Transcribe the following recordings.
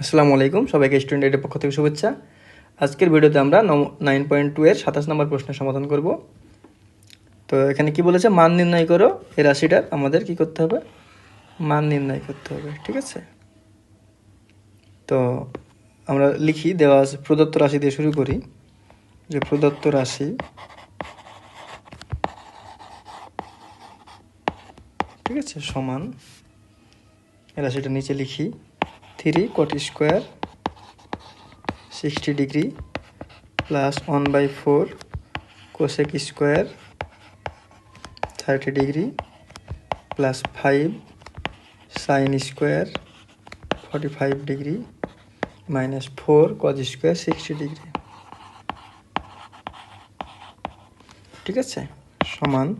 আসসালামু আলাইকুম, সবাইকে স্টুডেন্ট এডের পক্ষ থেকে শুভেচ্ছা। আজকের ভিডিওতে আমরা নাইন পয়েন্ট টু এর সাতাশ নম্বর প্রশ্নের সমাধান করব। তো এখানে কি বলেছে? মান নির্ণয় করো। এই রাশিটার আমাদের কি করতে হবে? মান নির্ণয় করতে হবে, ঠিক আছে? তো আমরা লিখি, দেওয়া আছে প্রদত্ত রাশি দিয়ে শুরু করি। যে প্রদত্ত রাশি ঠিক আছে, সমান। এই রাশিটা নিচে লিখি। Three cot square sixty degree plus one by four cosec square thirty degree plus five sine square forty five degree minus four cos square sixty degree ঠিক আছে? সমান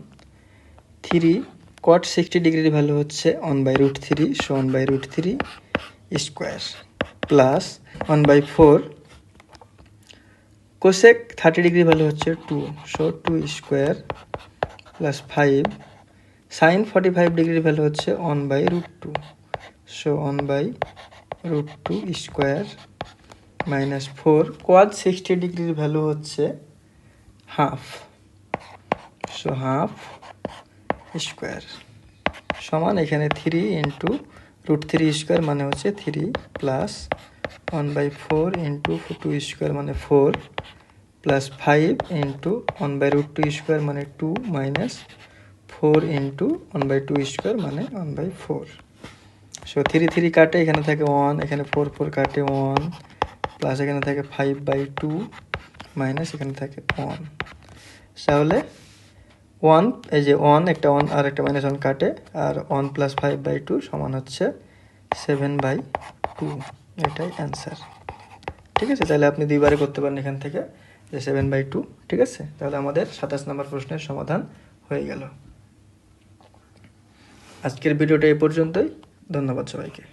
থ্রি কট সিক্সটি ডিগ্রির ভ্যালু হচ্ছে one by root three so one by root three square plus one by four cosec thirty degree value হচ্ছে two so two square plus five sine forty five ডিগ্রির value হচ্ছে one by root two so one by root two square minus four cos sixty ডিগ্রির value হচ্ছে half so half square সমান এখানে three into root three square মানে হচ্ছে three plus one by four into two square মানে four plus five into one by root two square মানে two minus four into one by two square মানে one by four. So three three কাটে, এখানে থাকে one, এখানে four four কাটে one, plus এখানে থাকে ফাইভ বাই টু মাইনাস এখানে থাকে ওয়ান। তাহলে ওয়ান এই যে ওয়ান একটা ওয়ান আর একটা মাইনাস ওয়ান কাটে, আর one plus five by two সমান হচ্ছে সেভেন বাই টু এটাই অ্যান্সার ঠিক আছে? তাহলে আপনি দুইবারে করতে পারেন এখান থেকে যে সেভেন বাই টু ঠিক আছে? তাহলে আমাদের সাতাশ নম্বর প্রশ্নের সমাধান হয়ে গেল। আজকের ভিডিওটা এই পর্যন্তই। ধন্যবাদ সবাইকে।